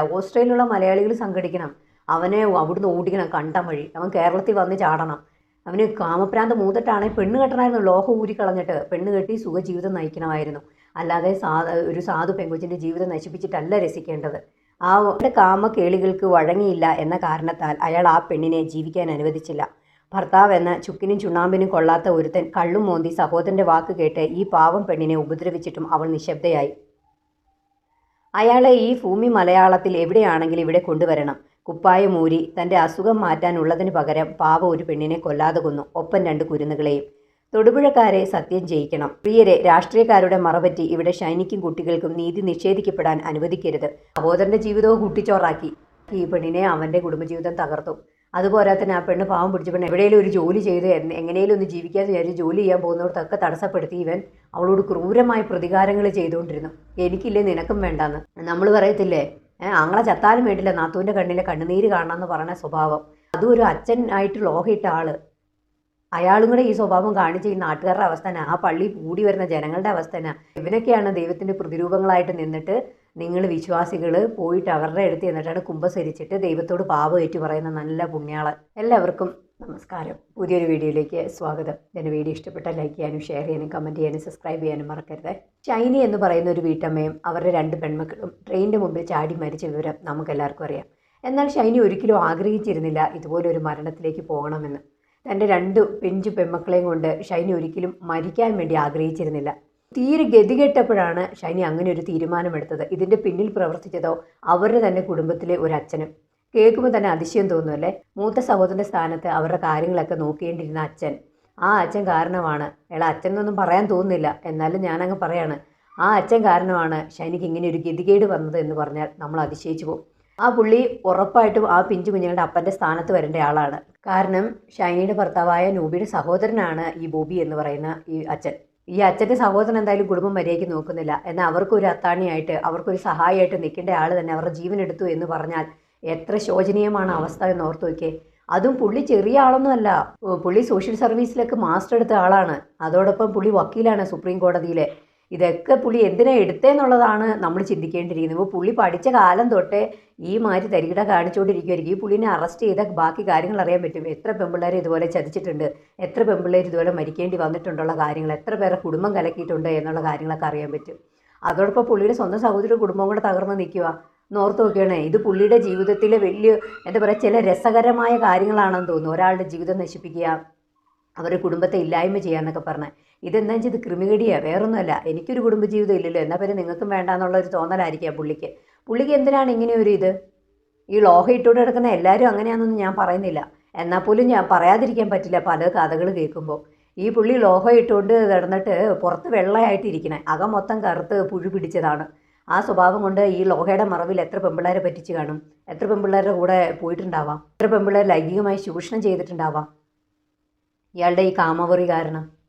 ഓസ്ട്രേലിയയിലുള്ള മലയാളികൾ സംഘടിക്കണം. അവനെ അവിടുന്ന് ഓടിക്കണം കണ്ട വഴി. അവൻ കേരളത്തിൽ വന്ന് ചാടണം. അവന് കാമപ്രാന്ത് മൂത്തിട്ടാണെങ്കിൽ പെണ്ണ് കെട്ടണമായിരുന്നു. ലോഹം ഊരിക്കളഞ്ഞിട്ട് പെണ്ണ് കെട്ടി സുഖജീവിതം നയിക്കണമായിരുന്നു. അല്ലാതെ സാ ഒരു സാധു പെങ്കൊച്ചിന്റെ ജീവിതം നശിപ്പിച്ചിട്ടല്ല രസിക്കേണ്ടത്. ആ കാമ കേളികൾക്ക് വഴങ്ങിയില്ല എന്ന കാരണത്താൽ അയാൾ ആ പെണ്ണിനെ ജീവിക്കാൻ അനുവദിച്ചില്ല. ഭർത്താവ് എന്ന ചുക്കിനും ചുണ്ണാമ്പിനും കൊള്ളാത്ത ഒരുത്തൻ കള്ളും മോന്തി സഹോദരന്റെ വാക്ക് കേട്ട് ഈ പാവം പെണ്ണിനെ ഉപദ്രവിച്ചിട്ടും അവൾ നിശബ്ദയായി. അയാളെ ഈ ഭൂമി മലയാളത്തിൽ എവിടെയാണെങ്കിലും ഇവിടെ കൊണ്ടുവരണം. കുപ്പായമൂരി തന്റെ അസുഖം മാറ്റാനുള്ളതിന് പകരം പാവ ഒരു പെണ്ണിനെ കൊല്ലാതെ കൊന്നു. ഒപ്പം രണ്ട് കുരുന്നുകളെയും. തൊടുപുഴക്കാരെ സത്യം ചെയ്യിക്കണം പ്രിയരെ രാഷ്ട്രീയക്കാരുടെ മറപറ്റി ഇവിടെ ഷൈനിക്കും കുട്ടികൾക്കും നീതി നിഷേധിക്കപ്പെടാൻ അനുവദിക്കരുത്. സഹോദരന്റെ ജീവിതവും കുട്ടിച്ചോറാക്കി. ഈ പെണ്ണിനെ അവന്റെ കുടുംബജീവിതം തകർത്തു. അതുപോരാത്തന്നെ ആ പെണ്ണ് പാവം പിടിച്ച പെണ്ണ് എവിടെയെങ്കിലും ഒരു ജോലി ചെയ്ത് എങ്ങനെയും ഒന്ന് ജീവിക്കാൻ വിചാരിച്ച് ജോലി ചെയ്യാൻ പോകുന്നവർക്കൊക്കെ തടസ്സപ്പെടുത്തി ഇവൻ അവളോട് ക്രൂരമായ പ്രതികാരങ്ങൾ ചെയ്തുകൊണ്ടിരുന്നു. എനിക്കില്ലേ നിനക്കും വേണ്ടാന്ന്. നമ്മൾ പറയത്തില്ലേ? ആങ്ങളെ ചത്താലും വേണ്ടില്ല. നാത്തൂന്റെ കണ്ണിലെ കണ്ണുനീര് കാണണമെന്ന് പറയുന്ന സ്വഭാവം. അതും ഒരു അച്ഛനായിട്ട് ലോഹയിട്ട ആൾ. അയാളും കൂടെ ഈ സ്വഭാവം കാണിച്ച് ഈ നാട്ടുകാരുടെ അവസ്ഥ തന്നെ ആ പള്ളി കൂടി വരുന്ന ജനങ്ങളുടെ അവസ്ഥ തന്നെ ഇവനൊക്കെയാണ് ദൈവത്തിന്റെ പ്രതിരൂപങ്ങളായിട്ട് നിന്നിട്ട് നിങ്ങൾ വിശ്വാസികൾ പോയിട്ട് അവരുടെ അടുത്ത് എന്നിട്ടാണ് കുമ്പസരിച്ചിട്ട് ദൈവത്തോട് പാപം ഏറ്റു പറയുന്ന നല്ല പുണ്യാൾ. എല്ലാവർക്കും നമസ്കാരം. പുതിയൊരു വീഡിയോയിലേക്ക് സ്വാഗതം. എന്റെ വീഡിയോ ഇഷ്ടപ്പെട്ടാൽ ലൈക്ക് ചെയ്യാനും ഷെയർ ചെയ്യാനും കമന്റ് ചെയ്യാനും സബ്സ്ക്രൈബ് ചെയ്യാനും മറക്കരുത്. ഷൈനി എന്ന് പറയുന്ന ഒരു വീട്ടമ്മയും അവരുടെ രണ്ട് പെൺമക്കളും ട്രെയിനിന്റെ മുമ്പിൽ ചാടി മരിച്ച വിവരം നമുക്കെല്ലാവർക്കും അറിയാം. എന്നാൽ ഷൈനി ഒരിക്കലും ആഗ്രഹിച്ചിരുന്നില്ല ഇതുപോലൊരു മരണത്തിലേക്ക് പോകണമെന്ന്. തന്റെ രണ്ട് പെഞ്ചു പെൺമക്കളെയും കൊണ്ട് ഷൈനി ഒരിക്കലും മരിക്കാൻ വേണ്ടി ആഗ്രഹിച്ചിരുന്നില്ല. തീരെ ഗതികെട്ടപ്പോഴാണ് ഷൈനി അങ്ങനെ ഒരു തീരുമാനമെടുത്തത്. ഇതിന്റെ പിന്നിൽ പ്രവർത്തിച്ചതോ അവരുടെ തന്നെ കുടുംബത്തിലെ ഒരു അച്ഛനും. കേൾക്കുമ്പോൾ തന്നെ അതിശയം തോന്നുമല്ലേ മൂത്ത സഹോദരന്റെ സ്ഥാനത്ത് അവരുടെ കാര്യങ്ങളൊക്കെ നോക്കേണ്ടിയിരുന്ന അച്ഛൻ. ആ അച്ഛൻ കാരണമാണ്. എടാ അച്ഛൻ എന്നൊന്നും പറയാൻ തോന്നുന്നില്ല. എന്നാലും ഞാനങ്ങ് പറയാണ്. ആ അച്ഛൻ കാരണമാണ് ഷൈനിക്ക് ഇങ്ങനെ ഒരു ഗതികേട് വന്നത് എന്ന് പറഞ്ഞാൽ നമ്മൾ അതിശയിച്ചു പോകും. ആ പുള്ളി ഉറപ്പായിട്ടും ആ പിഞ്ചു കുഞ്ഞുങ്ങളുടെ അപ്പന്റെ സ്ഥാനത്ത് വരേണ്ട ആളാണ്. കാരണം ഷൈനിയുടെ ഭർത്താവായ നൂബിയുടെ സഹോദരനാണ് ഈ ബോബി എന്ന് പറയുന്ന ഈ അച്ഛൻ. ഈ അച്ഛന്റെ സഹോദരൻ എന്തായാലും കുടുംബം മര്യാദയ്ക്ക് നോക്കുന്നില്ല. എന്നാൽ അവർക്കൊരു അത്താണിയായിട്ട് അവർക്കൊരു സഹായമായിട്ട് നിൽക്കേണ്ട ആൾ തന്നെ അവരുടെ ജീവൻ എടുത്തു എന്ന് പറഞ്ഞാൽ എത്ര ശോചനീയമാണ് അവസ്ഥ എന്ന് ഓർത്ത് നോക്കിയേ. അതും പുള്ളി ചെറിയ ആളൊന്നുമല്ല പുള്ളി സോഷ്യൽ സർവീസിലൊക്കെ മാസ്റ്റർ എടുത്ത ആളാണ്. അതോടൊപ്പം പുള്ളി വക്കീലാണ് സുപ്രീം കോടതിയിലെ. ഇതൊക്കെ പുള്ളി എന്തിനാ എടുത്തേന്നുള്ളതാണ് നമ്മൾ ചിന്തിക്കേണ്ടിയിരിക്കുന്നത്. ഇപ്പോൾ പുള്ളി പഠിച്ച കാലം തൊട്ടേ ഈ മാറ്റി തരികിട കാണിച്ചുകൊണ്ടിരിക്കുമായിരിക്കും ഈ പുള്ളിനെ അറസ്റ്റ് ചെയ്ത ബാക്കി കാര്യങ്ങൾ അറിയാൻ പറ്റും. എത്ര പെമ്പിള്ളേർ ഇതുപോലെ ചതിച്ചിട്ടുണ്ട്. എത്ര പെമ്പിള്ളേർ ഇതുപോലെ മരിക്കേണ്ടി വന്നിട്ടുണ്ടുള്ള കാര്യങ്ങൾ. എത്ര പേരെ കുടുംബം കലക്കിയിട്ടുണ്ട് എന്നുള്ള കാര്യങ്ങളൊക്കെ അറിയാൻ പറ്റും. അതോടൊപ്പം പുള്ളിയുടെ സ്വന്തം സഹോദരി കുടുംബം കൂടെ തകർന്ന് നിൽക്കുക നോർത്ത് നോക്കുകയാണ് ഇത് പുള്ളിയുടെ ജീവിതത്തിലെ വലിയ എന്താ പറയുക ചില രസകരമായ കാര്യങ്ങളാണെന്ന് തോന്നുന്നു. ഒരാളുടെ ജീവിതം നശിപ്പിക്കുക അവരുടെ കുടുംബത്തെ ഇല്ലായ്മ ചെയ്യാന്നൊക്കെ പറഞ്ഞ്. ഇതെന്താ ചെയ്ത് ക്രിമികടിയാണ് വേറൊന്നുമല്ല. എനിക്കൊരു കുടുംബജീവിതം ഇല്ലല്ലോ. എന്നാൽ പിന്നെ നിങ്ങൾക്കും വേണ്ട എന്നുള്ള ഒരു തോന്നലായിരിക്കാം പുള്ളിക്ക്. പുള്ളിക്ക് എന്തിനാണ് ഇങ്ങനെ ഒരു ഇത്? ഈ ലോഹ ഇട്ടുകൊണ്ട് കിടക്കുന്ന എല്ലാവരും അങ്ങനെയാണെന്നൊന്നും ഞാൻ പറയുന്നില്ല. എന്നാൽ പോലും ഞാൻ പറയാതിരിക്കാൻ പറ്റില്ല പല കഥകൾ കേൾക്കുമ്പോൾ. ഈ പുള്ളി ലോഹ ഇട്ടുകൊണ്ട് കിടന്നിട്ട് പുറത്ത് വെള്ളയായിട്ട് ഇരിക്കണേ അകം മൊത്തം കറുത്ത് പുഴു പിടിച്ചതാണ്. ആ സ്വഭാവം കൊണ്ട് ഈ ലോഹയുടെ മറവിൽ എത്ര പെമ്പിള്ളേരെ പറ്റിച്ച് കാണും? എത്ര പെമ്പിള്ളേരുടെ കൂടെ പോയിട്ടുണ്ടാവാം? എത്ര പെമ്പിള്ളേർ ലൈംഗികമായി ചൂഷണം ചെയ്തിട്ടുണ്ടാവാം? ഇയാളുടെ ഈ കാമവറി കാരണം.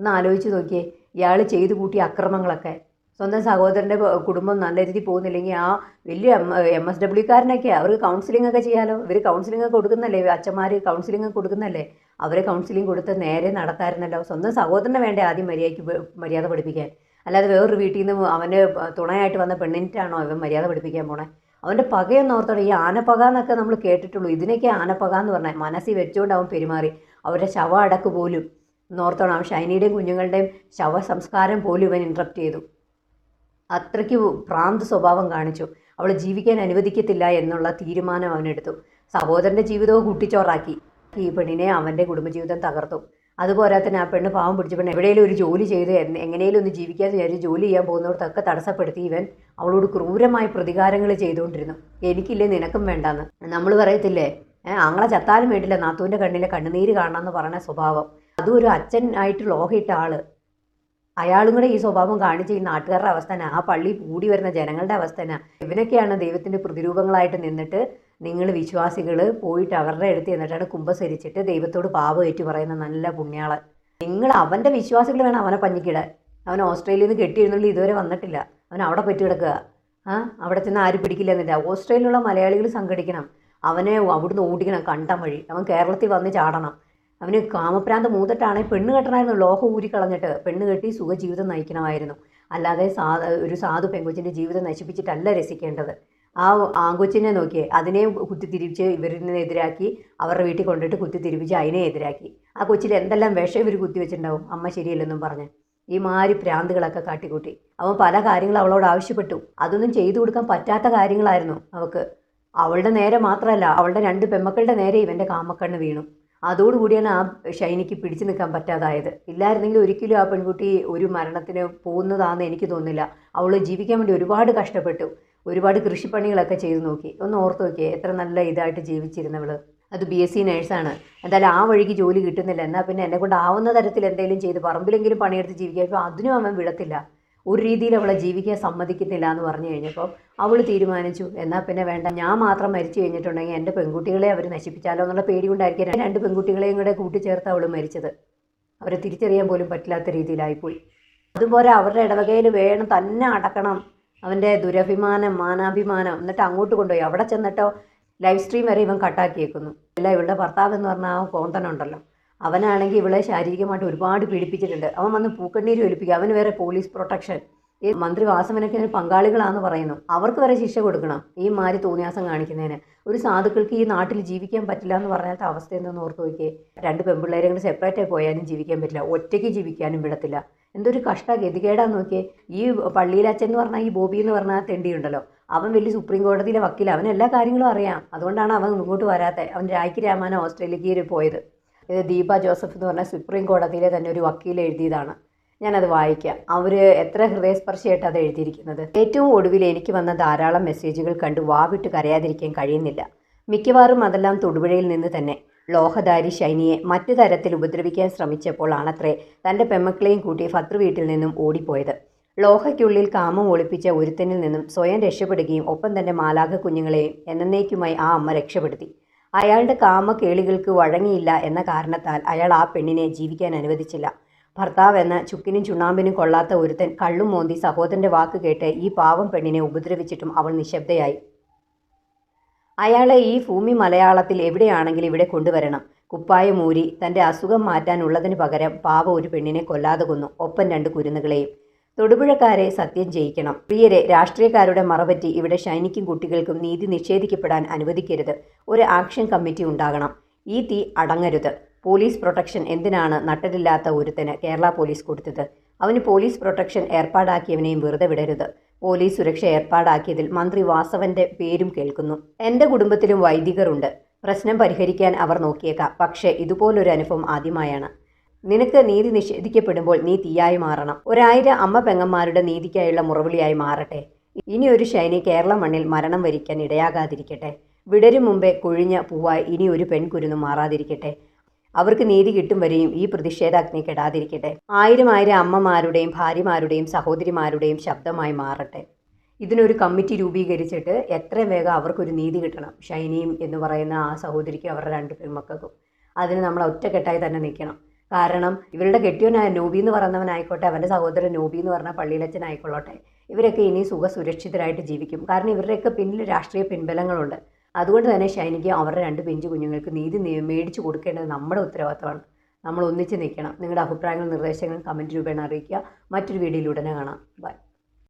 ഒന്ന് ആലോചിച്ച് നോക്കിയേ. ഇയാൾ ചെയ്തു കൂട്ടിയ അക്രമങ്ങളൊക്കെ. സ്വന്തം സഹോദരന്റെ കുടുംബം നല്ല രീതിയിൽ പോകുന്നില്ലെങ്കിൽ ആ വലിയ എം എസ് ഡബ്ല്യുക്കാരനൊക്കെ അവർക്ക് കൗൺസിലിംഗ് ഒക്കെ ചെയ്യാലോ? ഇവർ കൗൺസിലിംഗ് ഒക്കെ കൊടുക്കുന്നല്ലേ? അച്ഛന്മാർ കൗൺസിലിംഗ് ഒക്കെ കൊടുക്കുന്നല്ലേ? അവരെ കൗൺസിലിംഗ് കൊടുത്ത് നേരെ നടത്താറുണ്ടല്ലോ സ്വന്തം സഹോദരനെ വേണ്ടേ ആദ്യം മര്യാദയ്ക്ക് മര്യാദ പഠിപ്പിക്കാൻ? അല്ലാതെ വേറൊരു വീട്ടിൽ നിന്ന് അവന് തുണയായിട്ട് വന്ന പെണ്ണിനിട്ടാണോ ഇവൻ മര്യാദ പഠിപ്പിക്കാൻ പോണേ? അവന്റെ പകയൊന്നും ഓർത്തോടെ ഈ ആനപ്പക എന്നൊക്കെ നമ്മൾ കേട്ടിട്ടുള്ളൂ. ഇതിനൊക്കെ ആനപ്പക എന്ന് പറഞ്ഞാൽ മനസ്സിൽ വെച്ചുകൊണ്ട് അവൻ പെരുമാറി. അവരുടെ ശവ അടക്ക് പോലും. നോർത്തോണം ഷൈനിയുടെയും കുഞ്ഞുങ്ങളുടെയും ശവ സംസ്കാരം പോലും ഇവൻ ഇൻട്രപ്റ്റ് ചെയ്തു. അത്രയ്ക്ക് ഭ്രാന്ത് സ്വഭാവം കാണിച്ചു. അവളെ ജീവിക്കാൻ അനുവദിക്കത്തില്ല എന്നുള്ള തീരുമാനം അവനെടുത്തു സഹോദരന്റെ ജീവിതവും കുട്ടിച്ചോറാക്കി. ഈ പെണ്ണിനെ അവന്റെ കുടുംബജീവിതം തകർത്തു. അതുപോരാത്തന്നെ ആ പെണ്ണ് പാവം പിടിച്ച പെണ്ണ് എവിടെയെങ്കിലും ഒരു ജോലി ചെയ്ത് എങ്ങനെയും ഒന്ന് ജീവിക്കാൻ വിചാരിച്ച് ജോലി ചെയ്യാൻ പോകുന്നവർക്കൊക്കെ തടസ്സപ്പെടുത്തി ഇവൻ അവളോട് ക്രൂരമായ പ്രതികാരങ്ങൾ ചെയ്തുകൊണ്ടിരുന്നു. എനിക്കില്ലേ നിനക്കും വേണ്ടാന്ന്. നമ്മൾ പറയത്തില്ലേ? ആങ്ങളെ ചത്താലും വേണ്ടില്ല നാത്തൂന്റെ കണ്ണിലെ കണ്ണുനീര് കാണണമെന്ന് പറയുന്ന സ്വഭാവം. അതും ഒരു അച്ഛൻ ആയിട്ട് ലോഹയിട്ട ആൾ. അയാളും കൂടെ ഈ സ്വഭാവം കാണിച്ച് ഈ നാട്ടുകാരുടെ അവസ്ഥ തന്നെ ആ പള്ളി കൂടി വരുന്ന ജനങ്ങളുടെ അവസ്ഥ തന്നെ ഇവനൊക്കെയാണ് ദൈവത്തിന്റെ പ്രതിരൂപങ്ങളായിട്ട് നിന്നിട്ട് നിങ്ങൾ വിശ്വാസികൾ പോയിട്ട് അവരുടെ അടുത്ത് എന്നിട്ടാണ് കുംഭസരിച്ചിട്ട് ദൈവത്തോട് പാപം ഏറ്റു പറയുന്ന നല്ല പുണ്യാൾ. നിങ്ങൾ അവന്റെ വിശ്വാസികൾ വേണം അവനെ പഞ്ഞിക്കിടാൻ. അവൻ ഓസ്ട്രേലിയയിൽ നിന്ന് കെട്ടിയിരുന്നുള്ളിൽ ഇതുവരെ വന്നിട്ടില്ല. അവൻ അവിടെ പറ്റി കിടക്കുക. ആ അവിടെ ചെന്ന് ആരും പിടിക്കില്ല എന്നില്ല. ഓസ്ട്രേലിയയിലുള്ള മലയാളികൾ സംഘടിക്കണം. അവനെ അവിടുന്ന് ഓടിക്കണം കണ്ടം വഴി. അവൻ കേരളത്തിൽ വന്ന് ചാടണം. അവന് കാമപ്രാന്ത് മൂത്തിട്ടാണ് പെണ്ണ് കെട്ടണമായിരുന്നു. ലോഹം ഊരിക്കളഞ്ഞിട്ട് പെണ്ണ് കെട്ടി സുഖജീവിതം നയിക്കണമായിരുന്നു. അല്ലാതെ സാ ഒരു സാധു പെങ്കൊച്ചിന്റെ ജീവിതം നശിപ്പിച്ചിട്ടല്ല രസിക്കേണ്ടത്. ആ ആങ്കൊച്ചിനെ നോക്കിയേ അതിനെ കുത്തിത്തിരിപ്പിച്ച് ഇവരിനെതിരാക്കി അവരുടെ വീട്ടിൽ കൊണ്ടിട്ട് കുത്തിത്തിരിപ്പിച്ച് അതിനെ എതിരാക്കി. ആ കൊച്ചിൽ എന്തെല്ലാം വിഷം ഇവർ കുത്തിവെച്ചിട്ടുണ്ടാവും അമ്മ ശരിയല്ലെന്നും പറഞ്ഞ്. ഈ മാതിരി പ്രാന്തുകളൊക്കെ കാട്ടിക്കൂട്ടി. അവൻ പല കാര്യങ്ങളും അവളോട് ആവശ്യപ്പെട്ടു. അതൊന്നും ചെയ്തു കൊടുക്കാൻ പറ്റാത്ത കാര്യങ്ങളായിരുന്നു അവൾക്ക് അവളുടെ നേരെ മാത്രമല്ല അവളുടെ രണ്ട് പെമ്മക്കളുടെ നേരെ ഇവന്റെ കാമക്കണ്ണ് വീണു. അതോടുകൂടിയാണ് ആ ഷൈനിക്ക് പിടിച്ചു നിൽക്കാൻ പറ്റാതായത്. ഇല്ലായിരുന്നെങ്കിൽ ഒരിക്കലും ആ പെൺകുട്ടി ഒരു മരണത്തിന് പോകുന്നതാണെന്ന് എനിക്ക് തോന്നുന്നില്ല. അവൾ ജീവിക്കാൻ വേണ്ടി ഒരുപാട് കഷ്ടപ്പെട്ടു. ഒരുപാട് കൃഷിപ്പണികളൊക്കെ ചെയ്തു നോക്കി. ഒന്ന് ഓർത്ത് നോക്കിയേ എത്ര നല്ല ഇതായിട്ട് ജീവിച്ചിരുന്നവൾ അത് ബി എസ് സി നേഴ്സാണ് എന്തായാലും ആ വഴിക്ക് ജോലി കിട്ടുന്നില്ല. എന്നാൽ പിന്നെ എന്നെ കൊണ്ട് ആവുന്ന തരത്തിൽ എന്തെങ്കിലും ചെയ്ത് പറമ്പിലെങ്കിലും പണിയെടുത്ത് ജീവിക്കാൻ. അതിനും അവൻ വിടത്തില്ല. ഒരു രീതിയിൽ അവളെ ജീവിക്കാൻ സമ്മതിക്കുന്നില്ല എന്ന് പറഞ്ഞു കഴിഞ്ഞപ്പോൾ അവൾ തീരുമാനിച്ചു എന്നാൽ പിന്നെ വേണ്ട ഞാൻ മാത്രം മരിച്ചു കഴിഞ്ഞിട്ടുണ്ടെങ്കിൽ എന്റെ പെൺകുട്ടികളെ അവർ നശിപ്പിച്ചാലോ എന്നുള്ള പേടി കൊണ്ടായിരിക്കും രണ്ട് പെൺകുട്ടികളെയും കൂടെ കൂട്ടിച്ചേർത്ത് അവൾ മരിച്ചത്. അവരെ തിരിച്ചറിയാൻ പോലും പറ്റില്ലാത്ത രീതിയിലായിപ്പോയി. അതുപോലെ അവരുടെ ഇടവകയിൽ വേണം തന്നെ അടക്കണം. അവന്റെ ദുരഭിമാനം മാനാഭിമാനം എന്നിട്ട് അങ്ങോട്ട് കൊണ്ടുപോയി. അവിടെ ചെന്നിട്ടോ ലൈവ് സ്ട്രീം വരെ ഇവൻ കട്ടാക്കിയേക്കുന്നു. അല്ല ഇവളുടെ ഭർത്താവ് എന്ന് പറഞ്ഞാൽ ആ കോന്തനുണ്ടല്ലോ അവനാണെങ്കിൽ ഇവളെ ശാരീരികമായിട്ട് ഒരുപാട് പീഡിപ്പിച്ചിട്ടുണ്ട്. അവൻ വന്ന് പൂക്കണ്ണീര് ഒലിപ്പിക്കുക അവന് വേറെ പോലീസ് പ്രൊട്ടക്ഷൻ ഈ മന്ത്രി വാസവനൊക്കെ ഇതിന് പങ്കാളികളാണെന്ന് പറയുന്നു. അവർക്ക് വരെ ശിക്ഷ കൊടുക്കണം ഈ മാരി തോന്നിയാസം കാണിക്കുന്നതിന്. ഒരു സാധുക്കൾക്ക് ഈ നാട്ടിൽ ജീവിക്കാൻ പറ്റില്ല എന്ന് പറഞ്ഞാൽ അവസ്ഥ എന്തെന്ന് ഓർത്ത് നോക്കിയേ. രണ്ട് പെൺപിള്ളേരെ കൂടെ സെപ്പറേറ്റ് ആയി പോയാലും ജീവിക്കാൻ പറ്റില്ല. ഒറ്റയ്ക്ക് ജീവിക്കാനും വിടത്തില്ല. എന്തൊരു കഷ്ട ഗതികേടാന്ന് നോക്കിയേ. ഈ പള്ളിയിലച്ഛൻ എന്ന് പറഞ്ഞാൽ ഈ ബോബി എന്ന് പറഞ്ഞാൽ തെണ്ടിയുണ്ടല്ലോ. അവൻ വലിയ സുപ്രീം കോടതിയിലെ വക്കീല. അവൻ എല്ലാ കാര്യങ്ങളും അറിയാം. അതുകൊണ്ടാണ് അവൻ ഇങ്ങോട്ട് വരാത്തത് അവൻ രാഖി രാമാന ഓസ്ട്രേലിയക്ക് പോയത്. ഇത് ദീപ ജോസഫ് എന്ന് പറഞ്ഞ സുപ്രീം കോടതിയിലെ തന്നെ ഒരു വക്കീൽ എഴുതിയതാണ്. ഞാനത് വായിക്കാം. അവർ എത്ര ഹൃദയസ്പർശിയായിട്ട് അത് എഴുതിയിരിക്കുന്നത്? ഏറ്റവും ഒടുവിൽ എനിക്ക് വന്ന ധാരാളം മെസ്സേജുകൾ കണ്ട് വാവിട്ട് കരയാതിരിക്കാൻ കഴിയുന്നില്ല. മിക്കവാറും അതെല്ലാം തൊടുപുഴയിൽ നിന്ന് തന്നെ. ലോഹധാരി ശൈനിയെ മറ്റു തരത്തിൽ ഉപദ്രവിക്കാൻ ശ്രമിച്ചപ്പോൾ ആണത്രേ തന്റെ പെമ്മക്കളെയും കൂട്ടി ഫത്രു വീട്ടിൽ നിന്നും ഓടിപ്പോയത്. ലോഹയ്ക്കുള്ളിൽ കാമം ഒളിപ്പിച്ച ഒരുത്തനിൽ നിന്നും സ്വയം രക്ഷപ്പെടുകയും ഒപ്പം തന്റെ മാലാഖ കുഞ്ഞുങ്ങളെയും എന്നേക്കുമായി ആ അമ്മ രക്ഷപ്പെടുത്തി. അയാളുടെ കാമകേളികൾക്ക് വഴങ്ങിയില്ല എന്ന കാരണത്താൽ അയാൾ ആ പെണ്ണിനെ ജീവിക്കാൻ അനുവദിച്ചില്ല. ഭർത്താവ് എന്ന ചുക്കിനും ചുണ്ണാമ്പിനും കൊള്ളാത്ത ഒരുത്തൻ കള്ളും മോന്തി സഹോദരന്റെ വാക്ക് കേട്ട് ഈ പാവം പെണ്ണിനെ ഉപദ്രവിച്ചിട്ടും അവൾ നിശബ്ദയായി. അയാളെ ഈ ഭൂമി മലയാളത്തിൽ എവിടെയാണെങ്കിലും ഇവിടെ കൊണ്ടുവരണം. കുപ്പായം ഊരി തന്റെ അസുഖം മാറ്റാനുള്ളതിന് പകരം പാവ ഒരു പെണ്ണിനെ കൊല്ലാതെ കൊന്നു. ഒപ്പം രണ്ട് കുരുന്നുകളെയും. തൊടുപുഴക്കാരെ സത്യം ജയിക്കണം. പ്രിയരെ രാഷ്ട്രീയക്കാരുടെ മറപറ്റി ഇവിടെ ഷൈനിക്കും കുട്ടികൾക്കും നീതി നിഷേധിക്കപ്പെടാൻ അനുവദിക്കരുത്. ഒരു ആക്ഷൻ കമ്മിറ്റി ഉണ്ടാകണം. ഈ തീ അടങ്ങരുത്. പോലീസ് പ്രൊട്ടക്ഷൻ എന്തിനാണ് നട്ടലില്ലാത്ത ഒരുത്തന് കേരള പോലീസ് കൊടുത്തത്? അവന് പോലീസ് പ്രൊട്ടക്ഷൻ ഏർപ്പാടാക്കിയവനെയും വെറുതെ വിടരുത്. പോലീസ് സുരക്ഷ ഏർപ്പാടാക്കിയതിൽ മന്ത്രി വാസവന്റെ പേരും കേൾക്കുന്നു. എന്റെ കുടുംബത്തിലും വൈദികരുണ്ട്. പ്രശ്നം പരിഹരിക്കാൻ അവർ നോക്കിയേക്കാം. പക്ഷേ ഇതുപോലൊരു അനുഭവം ആദ്യമായാണ്. നിനക്ക് നീതി നിഷേധിക്കപ്പെടുമ്പോൾ നീ തീയായി മാറണം. ഒരായിരം അമ്മ പെങ്ങന്മാരുടെ നീതിക്കായുള്ള മുറവിളിയായി മാറട്ടെ. ഇനി ഒരു ശൈനി കേരള മണ്ണിൽ മരണം വരിക്കാൻ ഇടയാകാതിരിക്കട്ടെ. വിടരും മുമ്പേ കൊഴിഞ്ഞ പൂവായി ഇനി ഒരു പെൺകുരുന്ന് മാറാതിരിക്കട്ടെ. അവർക്ക് നീതി കിട്ടും വരെയും ഈ പ്രതിഷേധാഗ്നി കെടാതിരിക്കട്ടെ. ആയിരം ആയിരം അമ്മമാരുടെയും ഭാര്യമാരുടെയും സഹോദരിമാരുടെയും ശബ്ദമായി മാറട്ടെ. ഇതിനൊരു കമ്മിറ്റി രൂപീകരിച്ചിട്ട് എത്രയും വേഗം അവർക്കൊരു നീതി കിട്ടണം. ഷൈനിയും എന്ന് പറയുന്ന ആ സഹോദരിക്കും അവരുടെ രണ്ട് പെൺമക്കൾക്കും. അതിന് നമ്മൾ ഒറ്റക്കെട്ടായി തന്നെ നിൽക്കണം. കാരണം ഇവരുടെ കെട്ടിയവനായ നോബി എന്ന് പറയുന്നവനായിക്കോട്ടെ അവന്റെ സഹോദരൻ നോബി എന്ന് പറഞ്ഞ പള്ളിയിലച്ചനായിക്കൊള്ളോട്ടെ ഇവരൊക്കെ ഇനി സുഖ സുരക്ഷിതരായിട്ട് ജീവിക്കും. കാരണം ഇവരുടെയൊക്കെ പിന്നിൽ രാഷ്ട്രീയ പിൻബലങ്ങളുണ്ട്. അതുകൊണ്ട് തന്നെ ഷൈനിക്ക് അവരുടെ രണ്ട് പിഞ്ചു കുഞ്ഞുങ്ങൾക്ക് നീതി മേടിച്ചു കൊടുക്കേണ്ടത് നമ്മുടെ ഉത്തരവാദിത്തമാണ്. നമ്മൾ ഒന്നിച്ച് നിൽക്കണം. നിങ്ങളുടെ അഭിപ്രായങ്ങളും നിർദ്ദേശങ്ങളും കമന്റ് രൂപേണ അറിയിക്കുക. മറ്റൊരു വീഡിയോയിലൂടെ കാണാം. ബൈ